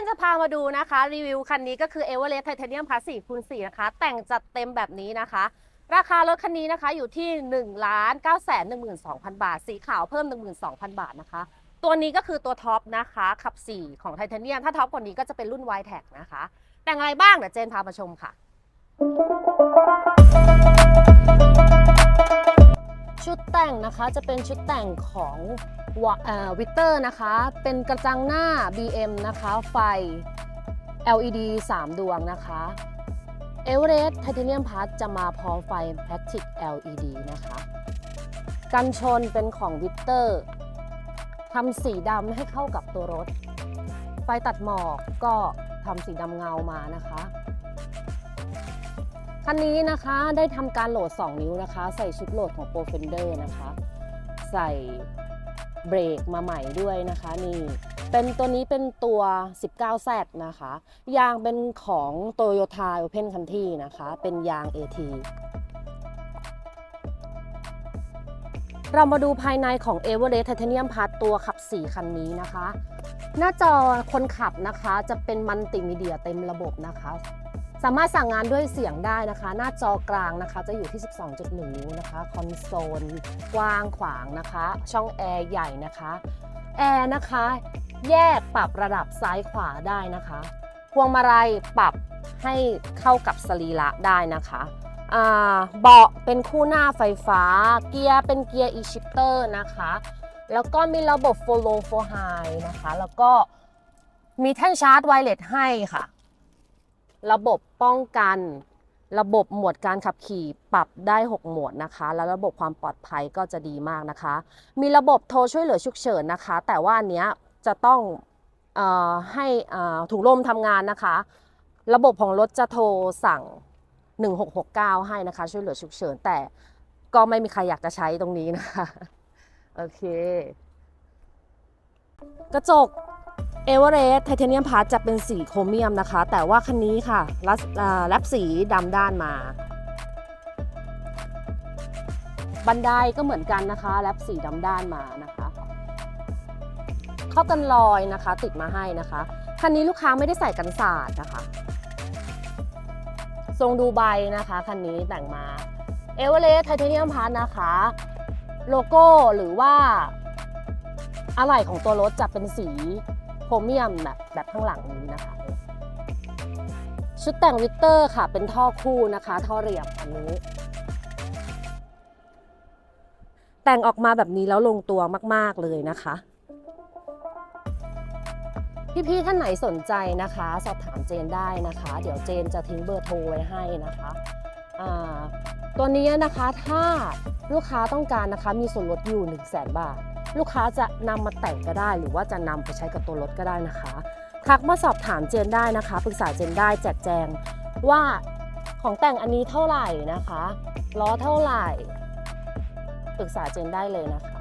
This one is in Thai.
นจะพามาดูนะคะ รีวิวคันนี้ก็คือ e v e r e s t Titanium Plus 4คูณ4นะคะ แต่งจัดเต็มแบบนี้นะคะ ราคารถคันนี้นะคะอยู่ที่1ล้าน9 1 2 0 0 0 บาท สีขาวเพิ่ม 12,000 บาทนะคะ ตัวนี้ก็คือตัวท็อปนะคะขับ 4 ของไทเทเนียมถ้าท็อปกว่านี้ก็จะเป็นรุ่น y t e c นะคะ แต่งอะไรบ้างเดี๋ยวเจนพามาชมค่ะ ชุดแต่งนะคะจะเป็นชุดแต่งของวิเตอร์นะคะ เป็นกระจังหน้า BM นะคะ ไฟ LED 3 ดวงนะคะ e v e r e s t Titanium Plus จะมาพร้อมไฟ Plastic LED นะคะ กันชนเป็นของวิเตอร์ทำสีดำให้เข้ากับตัวรถ ไฟตัดหมอกก็ทำสีดำเงามานะคะ คันนี้นะคะได้ทำการโหลด 2 นิ้วนะคะ ใส่ชุดโหลดของ Pro Fender นะคะ ใส่เบรกมาใหม่ด้วยนะคะนี่เป็นตัวนี้เป็นตัว 19Z นะคะ ยางเป็นของ Toyota Open Country นะคะ เป็นยาง AT เรามาดูภายในของ e v e r e s t Titanium Plus ตัวขับ 4 คันนี้นะคะ หน้าจอคนขับนะคะจะเป็นมัลติมีเดียเต็มระบบนะคะ สามารถสั่งงานด้วยเสียงได้นะคะ หน้าจอกลางนะคะจะอยู่ที่ 12.1 นิ้วนะคะ คอนโซลกว้างขวางนะคะ ช่องแอร์ใหญ่นะคะ แอร์นะคะ แยกปรับระดับซ้ายขวาได้นะคะ พวงมาลัยปรับให้เข้ากับสรีระได้นะคะเบาะเป็นคู่หน้าไฟฟ้า เกียร์เป็นเกียร์ e-shifter นะคะ แล้วก็มีระบบ follow for high นะคะ แล้วก็มีแท่นชาร์จไวเลสให้ค่ะ ระบบป้องกัน ระบบหมวดการขับขี่ปรับได้ 6 หมวดนะคะ แล้วระบบความปลอดภัยก็จะดีมากนะคะ มีระบบโทรช่วยเหลือฉุกเฉินนะคะ แต่ว่าอันเนี้ยจะต้องเออให้อ่าถุงลมทำงานนะคะ ระบบของรถจะโทรสั่ง 1669 ให้นะคะ ช่วยเหลือฉุกเฉินแต่ก็ไม่มีใครอยากจะใช้ตรงนี้นะคะ โอเค กระจก เอเวอเรสต์ไทเทเนียมพาร์ทจะเป็นสีโครเมียมนะคะ แต่ว่าคันนี้ค่ะรัสอ่าแรปสีดำด้านมา บันไดก็เหมือนกันนะคะแรปสีดำด้านมานะคะเข้ากันลอยนะคะ ติดมาให้นะคะคันนี้ลูกค้าไม่ได้ใส่กันศาสตร์นะคะ ทรงดูไบนะคะคันนี้แต่งมาเอเวอเรสต์ไทเทเนียมพาร์ทนะคะ โลโก้หรือว่าอะไหล่ของตัวรถจะเป็นสี โครเมียมแบบแบบข้างหลังนี้นะคะ ชุดแต่งวิกเตอร์ค่ะ เป็นท่อคู่นะคะ ท่อเรียบอันนี้ แต่งออกมาแบบนี้แล้วลงตัวมาก ๆ เลยนะคะพี่ๆท่านไหนสนใจนะคะ สอบถามเจนได้นะคะ เดี๋ยวเจนจะทิ้งเบอร์โทรไว้ให้นะคะตัวนี้นะคะถ้าลูกค้าต้องการนะคะมีส่วนลดอยู่ 1 0 0 0 0แบาท ลูกค้าจะนำมาแต่งก็ได้ หรือว่าจะนำไปใช้กับตัวรถก็ได้นะคะ ทักมาสอบถามเจนได้นะคะปรึกษาเจนได้แจกแจงว่าของแต่งอันนี้เท่าไหร่นะคะล้อเท่าไหร่ปรึกษาเจนได้เลยนะคะ